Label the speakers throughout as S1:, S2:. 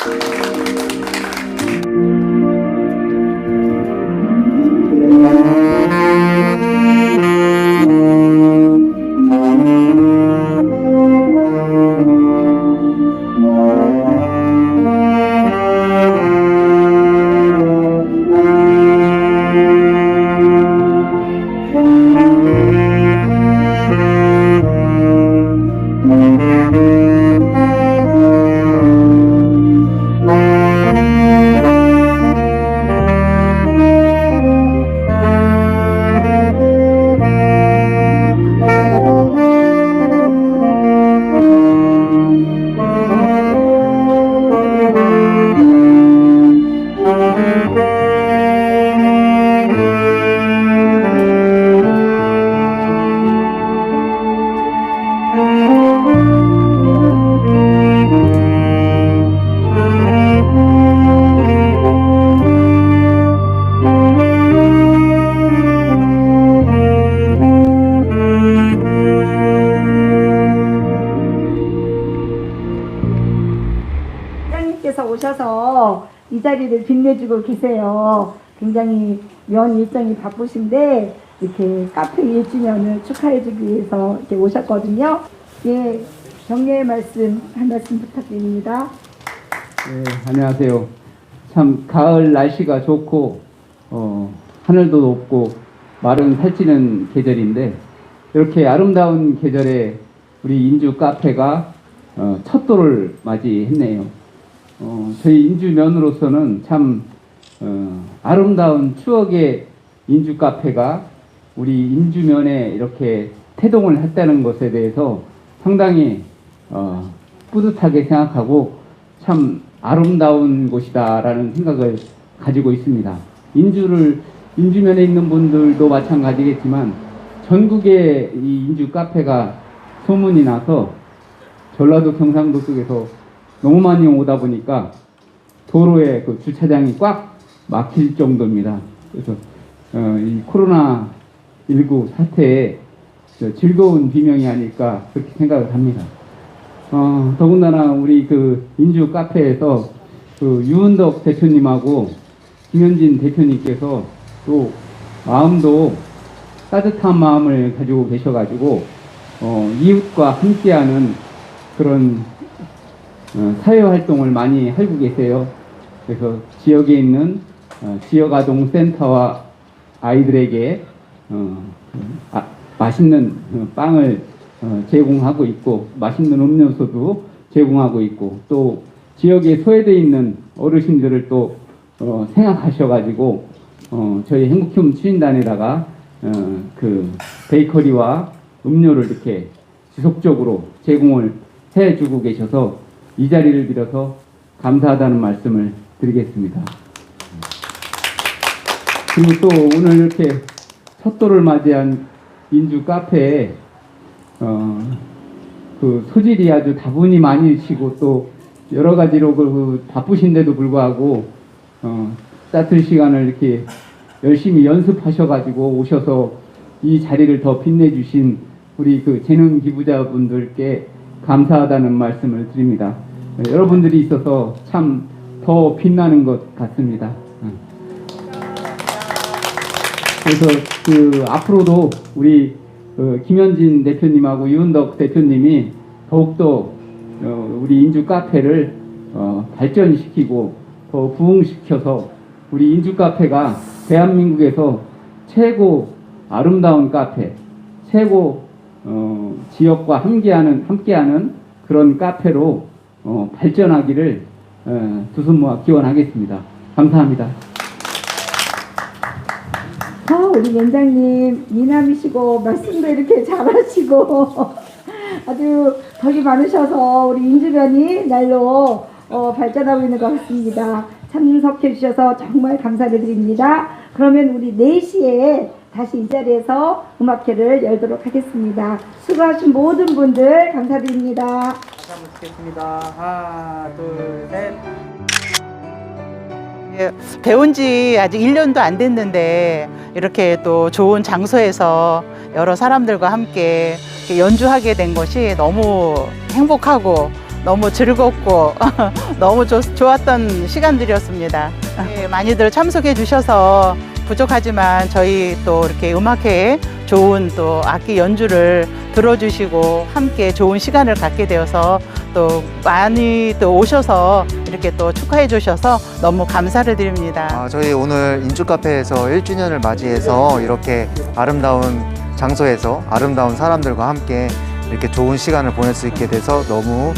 S1: Thank you. 오셔서 이 자리를 빛내주고 계세요. 굉장히 면 일정이 바쁘신데 이렇게 카페 1주년을 축하해주기 위해서 이렇게 오셨거든요. 예, 격려의 말씀 한 말씀 부탁드립니다.
S2: 네, 안녕하세요. 참 가을 날씨가 좋고 어, 하늘도 높고 마른 살찌는 계절인데 이렇게 아름다운 계절에 우리 인주 카페가 어, 첫 돌을 맞이했네요. 어, 저희 인주면으로서는 참 어, 아름다운 추억의 인주 카페가 우리 인주면에 이렇게 태동을 했다는 것에 대해서 상당히 어, 뿌듯하게 생각하고 참 아름다운 곳이다라는 생각을 가지고 있습니다. 인주를 인주면에 있는 분들도 마찬가지겠지만 전국에 이 인주 카페가 소문이 나서 전라도 경상도 쪽에서 너무 많이 오다 보니까 도로에 그 주차장이 꽉 막힐 정도입니다. 그래서 어, 이 코로나 19 사태에 저 즐거운 비명이 아닐까 그렇게 생각을 합니다. 어, 더군다나 우리 그 인주 카페에서 그 유은덕 대표님하고 김현진 대표님께서 또 마음도 따뜻한 마음을 가지고 계셔가지고 어, 이웃과 함께하는 그런 어, 사회 활동을 많이 하고 계세요. 그래서 지역에 있는 어, 지역 아동 센터와 아이들에게 어, 아, 맛있는 어, 빵을 어, 제공하고 있고 맛있는 음료수도 제공하고 있고 또 지역에 소외되어 있는 어르신들을 또 어, 생각하셔가지고 어, 저희 행복휴움 추진단에다가 어, 그 베이커리와 음료를 이렇게 지속적으로 제공을 해주고 계셔서 이 자리를 빌어서 감사하다는 말씀을 드리겠습니다. 그리고 또 오늘 이렇게 첫 돌을 맞이한 인주 카페에 어, 그 소질이 아주 다분히 많으시고 또 여러 가지로 그, 그 바쁘신데도 불구하고 어, 따뜻한 시간을 이렇게 열심히 연습하셔가지고 오셔서 이 자리를 더 빛내주신 우리 그 재능 기부자분들께 감사하다는 말씀을 드립니다. 네, 여러분들이 있어서 참 더 빛나는 것 같습니다. 응. 그래서 그 앞으로도 우리 그 김현진 대표님하고 유은덕 대표님이 더욱더 어, 우리 인주 카페를 어, 발전시키고 더 부흥시켜서 우리 인주 카페가 대한민국에서 최고 아름다운 카페, 최고 어, 지역과 함께하는 함께하는 그런 카페로 어, 발전하기를 어, 두손 모아 기원하겠습니다. 감사합니다.
S1: 아, 우리 원장님 미남이시고 말씀도 이렇게 잘하시고 아주 덕이 많으셔서 우리 인주면이 날로 어, 발전하고 있는 것 같습니다. 참석해 주셔서 정말 감사를 드립니다. 그러면 우리 4시에 다시 이 자리에서 음악회를 열도록 하겠습니다. 수고하신 모든 분들 감사드립니다.
S3: 한번 치겠습니다. 하나, 둘, 셋. 예, 배운 지 아직 1년도 안 됐는데 이렇게 또 좋은 장소에서 여러 사람들과 함께 연주하게 된 것이 너무 행복하고 너무 즐겁고 너무 좋, 좋았던 시간들이었습니다. 예, 많이들 참석해 주셔서 부족하지만 저희 또 이렇게 음악회에 좋은 또 악기 연주를 들어주시고 함께 좋은 시간을 갖게 되어서 또 많이 또 오셔서 이렇게 또 축하해 주셔서 너무 감사를 드립니다.
S4: 아, 저희 오늘 인주 카페에서 1주년을 맞이해서 이렇게 아름다운 장소에서 아름다운 사람들과 함께 이렇게 좋은 시간을 보낼 수 있게 돼서 너무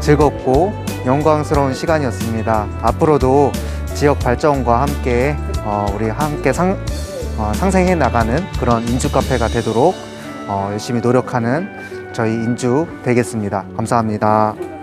S4: 즐겁고 영광스러운 시간이었습니다. 앞으로도 지역 발전과 함께 어, 우리 함께 상, 어, 상생해 나가는 그런 인주 카페가 되도록 어, 열심히 노력하는 저희 인주 되겠습니다. 감사합니다.